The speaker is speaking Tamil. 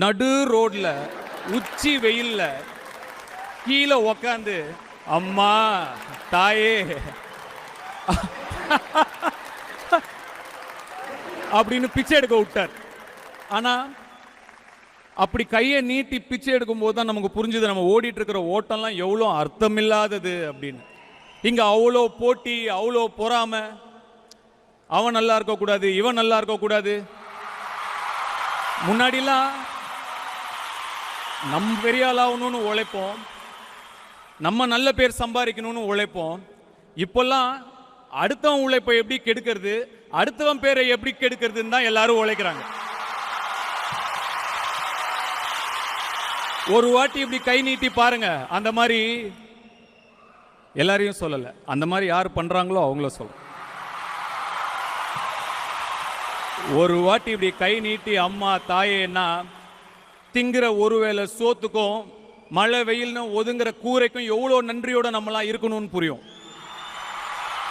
நடு ரோட்ல உச்சி வெயில்ல கீழே உக்காந்து அம்மா தாயே. அப்படின்னு பிச்சை எடுக்க விட்டார். ஆனா அப்படி கையை நீட்டி பிச்சை எடுக்கும்போது தான் நமக்கு புரிஞ்சுது நம்ம ஓடிட்டு இருக்கிற ஓட்டம்லாம் எவ்வளோ அர்த்தமில்லாதது அப்படின்னு. இங்க அவ்வளோ போட்டி அவ்வளோ பொறாமை. அவன் நல்லா இருக்கக்கூடாது இவன் நல்லா இருக்கக்கூடாது. முன்னாடிலாம் நம்ம பெரிய ஆளாகணும்னு உழைப்போம். நம்ம நல்ல பேர் சம்பாதிக்கணும்னு உழைப்போம். இப்போல்லாம் அடுத்தவன் உழைப்பை எப்படி கெடுக்கிறது அடுத்தவன் பேரை எப்படி கெடுக்கிறதுன்னு தான் எல்லாரும் உழைக்கிறாங்க. ஒரு வாட்டி இப்படி கை நீட்டி பாருங்க அந்த மாதிரி எல்லாரையும் சொல்லல. அந்த மாதிரி யார் பண்றாங்களோ அவங்கள சொல்ல ஒரு வாட்டி இப்படி கை நீட்டி அம்மா தாயேன்னா திங்கிற ஒருவேளை சோத்துக்கும் மழை வெயில்னு ஒதுங்குற கூரைக்கும் எவ்வளோ நன்றியோட நம்மளாம் இருக்கணும்னு புரியும்.